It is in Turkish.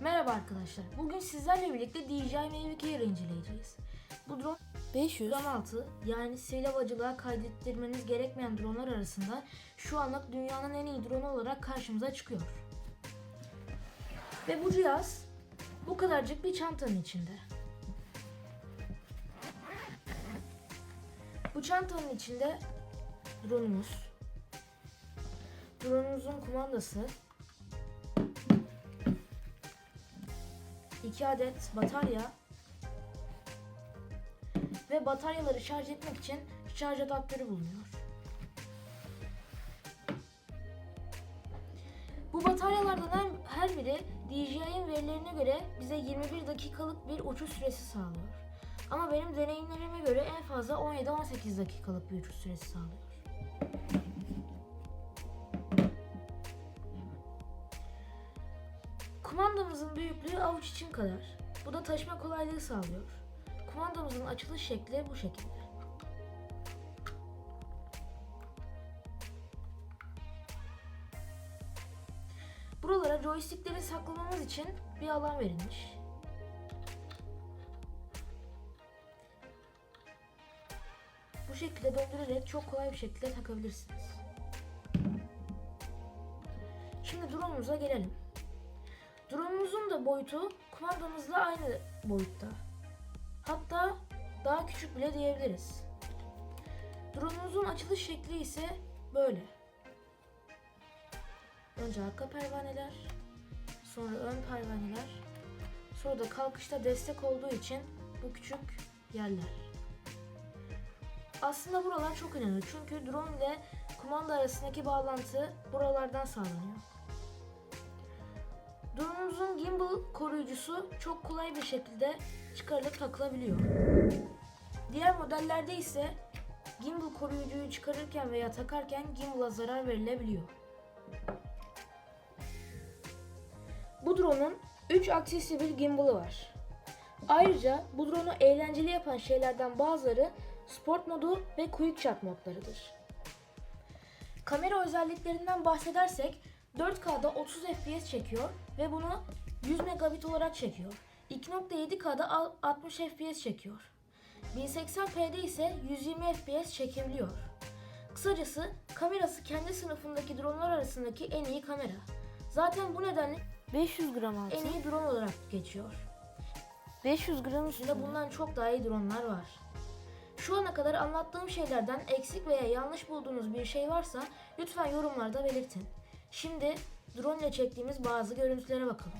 Merhaba arkadaşlar. Bugün sizlerle birlikte DJI Mavic Air inceleyeceğiz. Bu drone 516 yani sivil havacılığa kaydettirmeniz gerekmeyen dronlar arasında şu anlık dünyanın en iyi drone olarak karşımıza çıkıyor. Ve bu cihaz bu kadarcık bir çantanın içinde. Bu çantanın içinde drone'umuz, drone'umuzun kumandası, 2 adet batarya ve bataryaları şarj etmek için şarj adaptörü bulunuyor. Bu bataryalardan her- biri DJI'nin verilerine göre bize 21 dakikalık bir uçuş süresi sağlıyor. Ama benim deneyimlerime göre en fazla 17-18 dakikalık bir uçuş süresi sağlıyor. Kumandamızın büyüklüğü avuç için kadar. Bu da taşıma kolaylığı sağlıyor. Kumandamızın açılış şekli bu şekilde. Buralara joystickleri saklamamız için bir alan verilmiş. Bu şekilde döndürerek çok kolay bir şekilde takabilirsiniz. Şimdi drone'umuza gelelim. Drone'umuzun da boyutu kumandamızla aynı boyutta. Hatta daha küçük bile diyebiliriz. Drone'umuzun açılış şekli ise böyle. Önce arka pervaneler, sonra ön pervaneler, sonra da kalkışta destek olduğu için bu küçük yerler. Aslında buralar çok önemli çünkü drone ile kumanda arasındaki bağlantı buralardan sağlanıyor. Drone'umuzun gimbal koruyucusu çok kolay bir şekilde çıkarılıp takılabiliyor. Diğer modellerde ise gimbal koruyucuyu çıkarırken veya takarken gimbal'a zarar verilebiliyor. Bu drone'un 3 aksisli bir gimbal'ı var. Ayrıca bu drone'u eğlenceli yapan şeylerden bazıları sport modu ve quick shot modlarıdır. Kamera özelliklerinden bahsedersek 4K'da 30 FPS çekiyor ve bunu 100 megabit olarak çekiyor. 2.7K'da al- 60 FPS çekiyor. 1080p'de ise 120 FPS çekebiliyor. Kısacası kamerası kendi sınıfındaki dronlar arasındaki en iyi kamera. Zaten bu nedenle 500 gram altı en iyi drone olarak geçiyor. 500 gram üstünde bundan çok daha iyi dronlar var. Şu ana kadar anlattığım şeylerden eksik veya yanlış bulduğunuz bir şey varsa lütfen yorumlarda belirtin. Şimdi drone ile çektiğimiz bazı görüntülere bakalım.